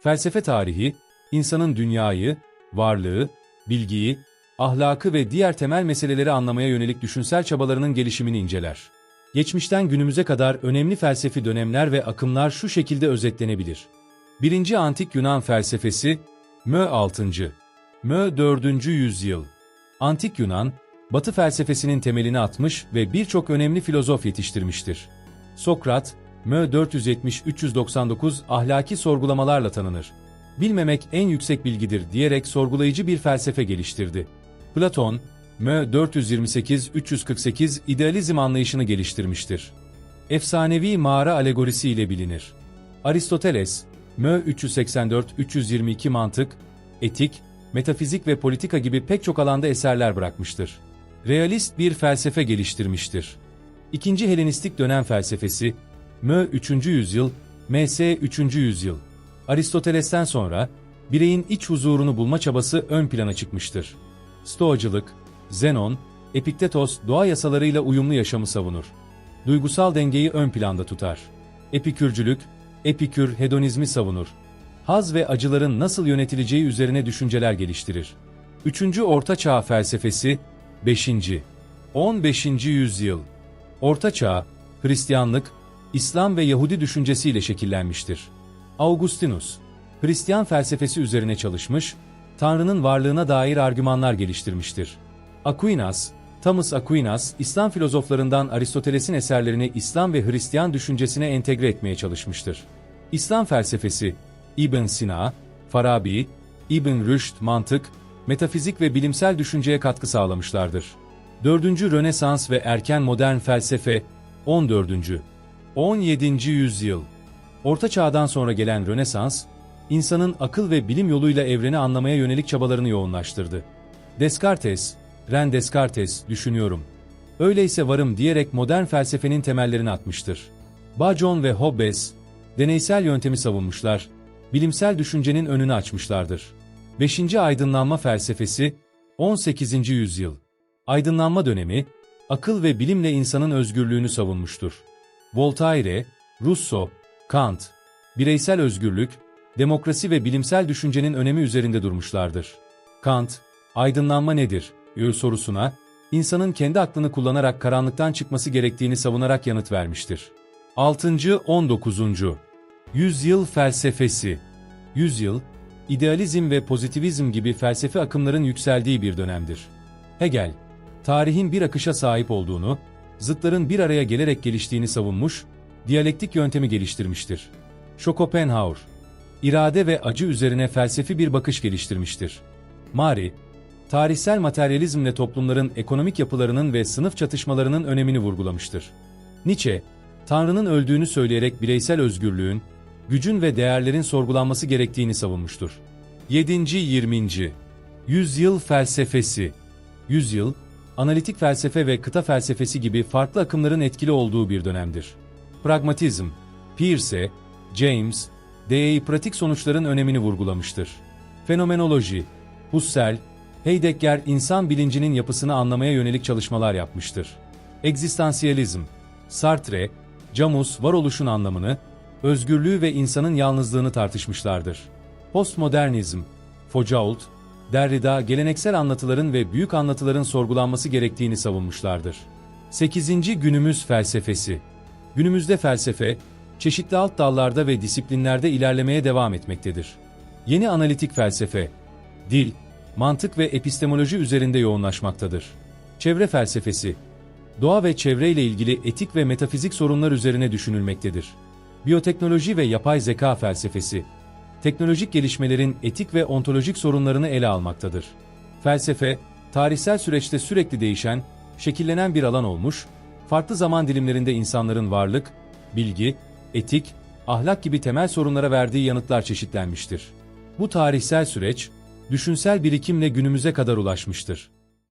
Felsefe tarihi, insanın dünyayı, varlığı, bilgiyi, ahlakı ve diğer temel meseleleri anlamaya yönelik düşünsel çabalarının gelişimini inceler. Geçmişten günümüze kadar önemli felsefi dönemler ve akımlar şu şekilde özetlenebilir. 1. Antik Yunan felsefesi, Mö 6. Mö 4. yüzyıl. Antik Yunan, Batı felsefesinin temelini atmış ve birçok önemli filozof yetiştirmiştir. Sokrat, Mö 470-399 ahlaki sorgulamalarla tanınır. Bilmemek en yüksek bilgidir diyerek sorgulayıcı bir felsefe geliştirdi. Platon, Mö 428-348 idealizm anlayışını geliştirmiştir. Efsanevi mağara alegorisi ile bilinir. Aristoteles, Mö 384-322 mantık, etik, metafizik ve politika gibi pek çok alanda eserler bırakmıştır. Realist bir felsefe geliştirmiştir. İkinci Helenistik dönem felsefesi, Mö 3. yüzyıl, MS 3. yüzyıl. Aristoteles'ten sonra, bireyin iç huzurunu bulma çabası ön plana çıkmıştır. Stoacılık, Zenon, Epiktetos doğa yasalarıyla uyumlu yaşamı savunur. Duygusal dengeyi ön planda tutar. Epikürcülük, Epikür hedonizmi savunur. Haz ve acıların nasıl yönetileceği üzerine düşünceler geliştirir. 3. Orta Çağ felsefesi 5. 15. yüzyıl. Orta Çağ, Hristiyanlık, İslam ve Yahudi düşüncesiyle şekillenmiştir. Augustinus, Hristiyan felsefesi üzerine çalışmış, Tanrı'nın varlığına dair argümanlar geliştirmiştir. Aquinas, Thomas Aquinas, İslam filozoflarından Aristoteles'in eserlerini İslam ve Hristiyan düşüncesine entegre etmeye çalışmıştır. İslam felsefesi, İbn Sina, Farabi, İbn Rüşd mantık, metafizik ve bilimsel düşünceye katkı sağlamışlardır. 4. Rönesans ve erken modern felsefe 14. 17. yüzyıl. Orta Çağ'dan sonra gelen Rönesans, insanın akıl ve bilim yoluyla evreni anlamaya yönelik çabalarını yoğunlaştırdı. Descartes, Ren Descartes, düşünüyorum. Öyleyse varım diyerek modern felsefenin temellerini atmıştır. Bacon ve Hobbes, deneysel yöntemi savunmuşlar, bilimsel düşüncenin önünü açmışlardır. 5. Aydınlanma felsefesi, 18. yüzyıl. Aydınlanma dönemi, akıl ve bilimle insanın özgürlüğünü savunmuştur. Voltaire, Rousseau, Kant, bireysel özgürlük, demokrasi ve bilimsel düşüncenin önemi üzerinde durmuşlardır. Kant, aydınlanma nedir? Sorusuna, insanın kendi aklını kullanarak karanlıktan çıkması gerektiğini savunarak yanıt vermiştir. 6. 19. Yüzyıl felsefesi Yüzyıl, idealizm ve pozitivizm gibi felsefe akımların yükseldiği bir dönemdir. Hegel, tarihin bir akışa sahip olduğunu, zıtların bir araya gelerek geliştiğini savunmuş, diyalektik yöntemi geliştirmiştir. Schopenhauer, irade ve acı üzerine felsefi bir bakış geliştirmiştir. Mari, tarihsel materyalizmle toplumların ekonomik yapılarının ve sınıf çatışmalarının önemini vurgulamıştır. Nietzsche, Tanrı'nın öldüğünü söyleyerek bireysel özgürlüğün, gücün ve değerlerin sorgulanması gerektiğini savunmuştur. 7. 20. Yüzyıl felsefesi Yüzyıl, analitik felsefe ve kıta felsefesi gibi farklı akımların etkili olduğu bir dönemdir. Pragmatizm, Peirce, James, DEI pratik sonuçların önemini vurgulamıştır. Fenomenoloji, Husserl, Heidegger insan bilincinin yapısını anlamaya yönelik çalışmalar yapmıştır. Egzistansiyalizm, Sartre, Camus varoluşun anlamını, özgürlüğü ve insanın yalnızlığını tartışmışlardır. Postmodernizm, Foucault, Derrida geleneksel anlatıların ve büyük anlatıların sorgulanması gerektiğini savunmuşlardır. 8. Günümüz felsefesi Günümüzde felsefe, çeşitli alt dallarda ve disiplinlerde ilerlemeye devam etmektedir. Yeni analitik felsefe, dil, mantık ve epistemoloji üzerinde yoğunlaşmaktadır. Çevre felsefesi, doğa ve çevreyle ilgili etik ve metafizik sorunlar üzerine düşünülmektedir. Biyoteknoloji ve yapay zeka felsefesi, teknolojik gelişmelerin etik ve ontolojik sorunlarını ele almaktadır. Felsefe, tarihsel süreçte sürekli değişen, şekillenen bir alan olmuş, farklı zaman dilimlerinde insanların varlık, bilgi, etik, ahlak gibi temel sorunlara verdiği yanıtlar çeşitlenmiştir. Bu tarihsel süreç, düşünsel birikimle günümüze kadar ulaşmıştır.